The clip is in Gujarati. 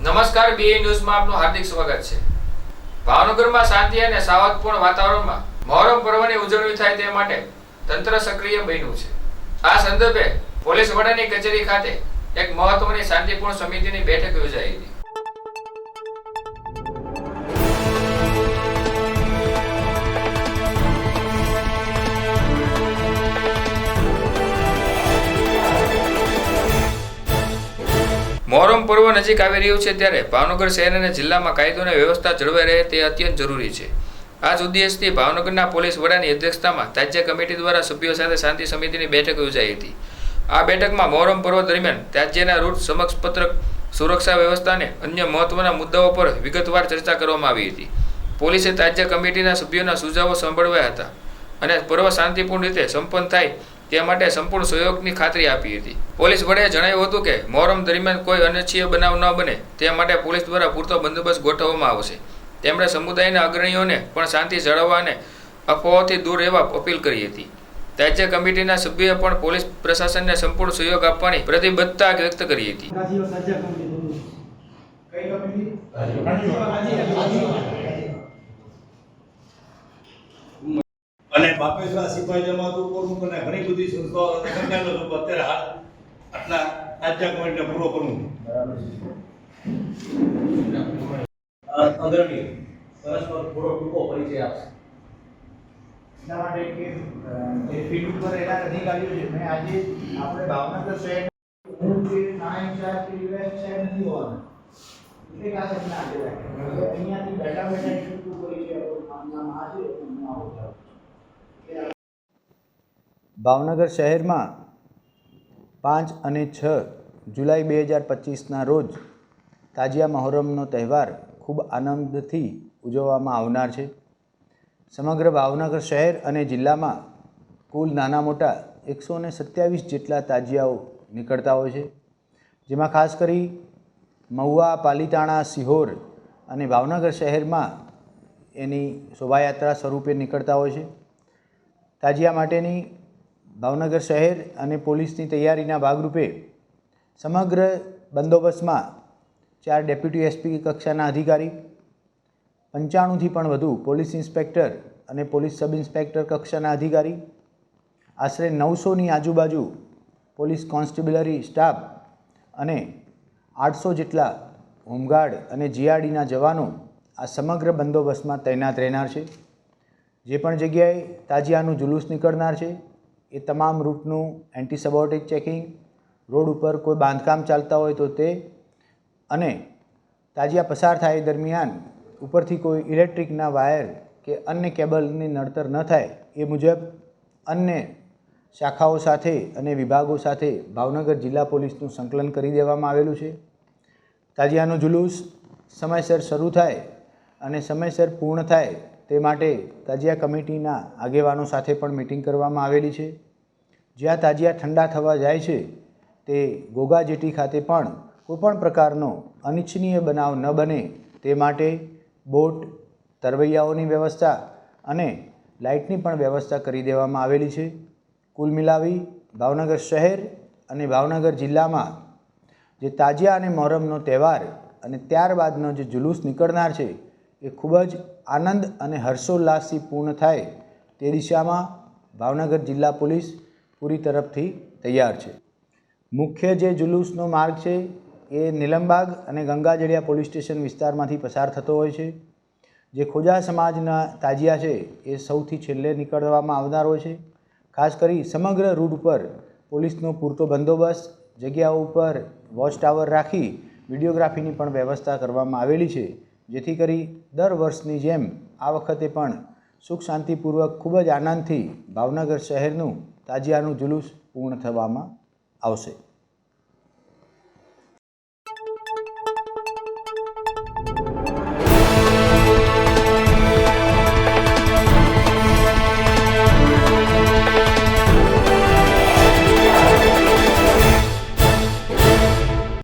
નમસ્કાર બીએ ન્યૂઝમાં આપનું હાર્દિક સ્વાગત છે. ભાવનગરમાં શાંતિ અને સાવધપૂર્ણ વાતાવરણમાં મહોરમ પર્વની ઉજવણી થાય તે માટે તંત્ર સક્રિય બન્યું છે. આ સંદર્ભે પોલીસ વડાની કચેરી ખાતે એક મહત્વની શાંતિપૂર્ણ સમિતિની બેઠક યોજાઈ હતી. મોહરમ પર્વ નજીક આવી રહ્યું છે ત્યારે ભાવનગર શહેર અને જિલ્લામાં કાયદો અને વ્યવસ્થા જળવાઈ રહે તે અત્યંત જરૂરી છે. આ જ ઉદ્દેશથી ભાવનગરના પોલીસ વડાની અધ્યક્ષતામાં તાજ્ય કમિટી દ્વારા સભ્યો સાથે શાંતિ સમિતિની બેઠક યોજાઈ હતી. આ બેઠકમાં મોહરમ પર્વ દરમિયાન તાજ્યના રૂટ સમક્ષ પત્રક સુરક્ષા વ્યવસ્થા અને અન્ય મહત્વના મુદ્દાઓ પર વિગતવાર ચર્ચા કરવામાં આવી હતી. પોલીસે તાજ્ય કમિટીના સભ્યોના સુઝાવો સાંભળવ્યા હતા અને પર્વ શાંતિપૂર્ણ રીતે સંપન્ન થાય તે માટે સંપૂર્ણ સહયોગની ખાતરી આપી હતી. પોલીસ વડે જણાવ્યું હતું કે મોહરમ દરમિયાન કોઈ અનિચ્છીય બનાવ ન બને. તે માટે પોલીસ દ્વારા પૂરતો બંદોબસ્ત ગોઠવવામાં આવશે. તેમણે સમુદાયના અગ્રણીઓને પણ શાંતિ જાળવવા અને અફવાઓથી દૂર રહેવા અપીલ કરી હતી. રાજ્ય કમિટીના સભ્યોએ પણ પોલીસ પ્રશાસનને સંપૂર્ણ સહયોગ આપવાની પ્રતિબદ્ધતા વ્યક્ત કરી હતી રાજીવ સજ્જા કમિટી બોલું કઈ કમિટી અને બાપેશ્વર સિપાહી જમાત ઉપર અને ઘણી બધી સંસ્થાઓ અત્યારે હાલ આટલા આજ્ઞા કમિટીને પૂરો કરવું અગ્રણી પરસ્પર થોડો ટૂંકો પરિચય આપશે. એટલા માટે કે જે ફીલ્ડ ઉપર એના અધિકારીઓ છે. મેં આજે આપણે ભાવનગર શહેર હું ઇન્ચાર્જ કે યુએસ નથી હોવાના. એટલે આ તમને આજે હવે અહીંયાથી બેઠા બેઠા એટલું પરિચય આપણો નામ આ છે એનું નામ ઓછા ભાવનગર શહેરમાં પાંચ અને છ જુલાઈ બે હજાર પચીસના રોજ તાજિયા મહોરમનો તહેવાર ખૂબ આનંદથી ઉજવવામાં આવનાર છે. સમગ્ર ભાવનગર શહેર અને જિલ્લામાં કુલ નાના મોટા એકસો ને સત્યાવીસ જેટલા તાજિયાઓ નીકળતા હોય છે. જેમાં ખાસ કરી મહુવા, પાલીતાણા, સિહોર અને ભાવનગર શહેરમાં એની શોભાયાત્રા સ્વરૂપે નીકળતા હોય છે. તાજિયા માટેની ભાવનગર શહેર અને પોલીસની તૈયારીના ભાગરૂપે સમગ્ર બંદોબસ્તમાં ચાર ડેપ્યુટી એસપી કક્ષાના અધિકારી, પંચાણુંથી પણ વધુ પોલીસ ઇન્સ્પેક્ટર અને પોલીસ સબ ઇન્સ્પેક્ટર કક્ષાના અધિકારી, આશરે નવસોની આજુબાજુ પોલીસ કોન્સ્ટેબલરી સ્ટાફ અને આઠસો જેટલા હોમગાર્ડ અને જીઆરડીના જવાનો આ સમગ્ર બંદોબસ્તમાં તૈનાત રહેનાર છે. જે પણ જગ્યાએ તાજિયાનું જુલુસ નીકળનાર છે. એ તમામ રૂટનું એન્ટીસેબોટિક ચેકિંગ રોડ ઉપર કોઈ બાંધકામ ચાલતા હોય તો તે, અને તાજિયા પસાર થાય દરમિયાન ઉપરથી કોઈ ઇલેક્ટ્રિકના વાયર કે અન્ય કેબલની નડતર ન થાય એ મુજબ અન્ય શાખાઓ સાથે અને વિભાગો સાથે ભાવનગર જિલ્લા પોલીસનું સંકલન કરી દેવામાં આવેલું છે. તાજિયાનું જુલુસ સમયસર શરૂ થાય અને સમયસર પૂર્ણ થાય તે માટે તાજિયા કમિટીના આગેવાનો સાથે પણ મિટિંગ કરવામાં આવેલી છે. જ્યાં તાજિયા ઠંડા થવા જાય છે, તે ગોગા જેટી ખાતે પણ કોઈપણ પ્રકારનો અનિચ્છનીય બનાવ ન બને તે માટે બોટ, તરવૈયાઓની વ્યવસ્થા અને લાઇટની પણ વ્યવસ્થા કરી દેવામાં આવેલી છે. કુલ મિલાવી ભાવનગર શહેર અને ભાવનગર જિલ્લામાં જે તાજિયા અને મોહરમનો તહેવાર અને ત્યારબાદનો જે જુલુસ નીકળનાર છે એ ખૂબ જ આનંદ અને હર્ષોલ્લાસથી પૂર્ણ થાય તે દિશામાં ભાવનગર જિલ્લા પોલીસ પૂરી તરફથી તૈયાર છે. મુખ્ય જે જુલુસનો માર્ગ છે એ નીલમબાગ અને ગંગાજળિયા પોલીસ સ્ટેશન વિસ્તારમાંથી પસાર થતો હોય છે. જે ખોજા સમાજના તાજિયા છે એ સૌથી છેલ્લે નીકળવામાં આવનાર હોય છે. ખાસ કરી સમગ્ર રૂટ ઉપર પોલીસનો પૂરતો બંદોબસ્ત, જગ્યાઓ ઉપર વોચ ટાવર રાખી વિડીયોગ્રાફીની પણ વ્યવસ્થા કરવામાં આવેલી છે. જેથી કરી દર વર્ષની જેમ આ વખતે પણ સુખ શાંતિપૂર્વક ખૂબ જ આનંદથી ભાવનગર શહેરનું તાજિયાનું જુલુસ પૂર્ણ થવામાં આવશે.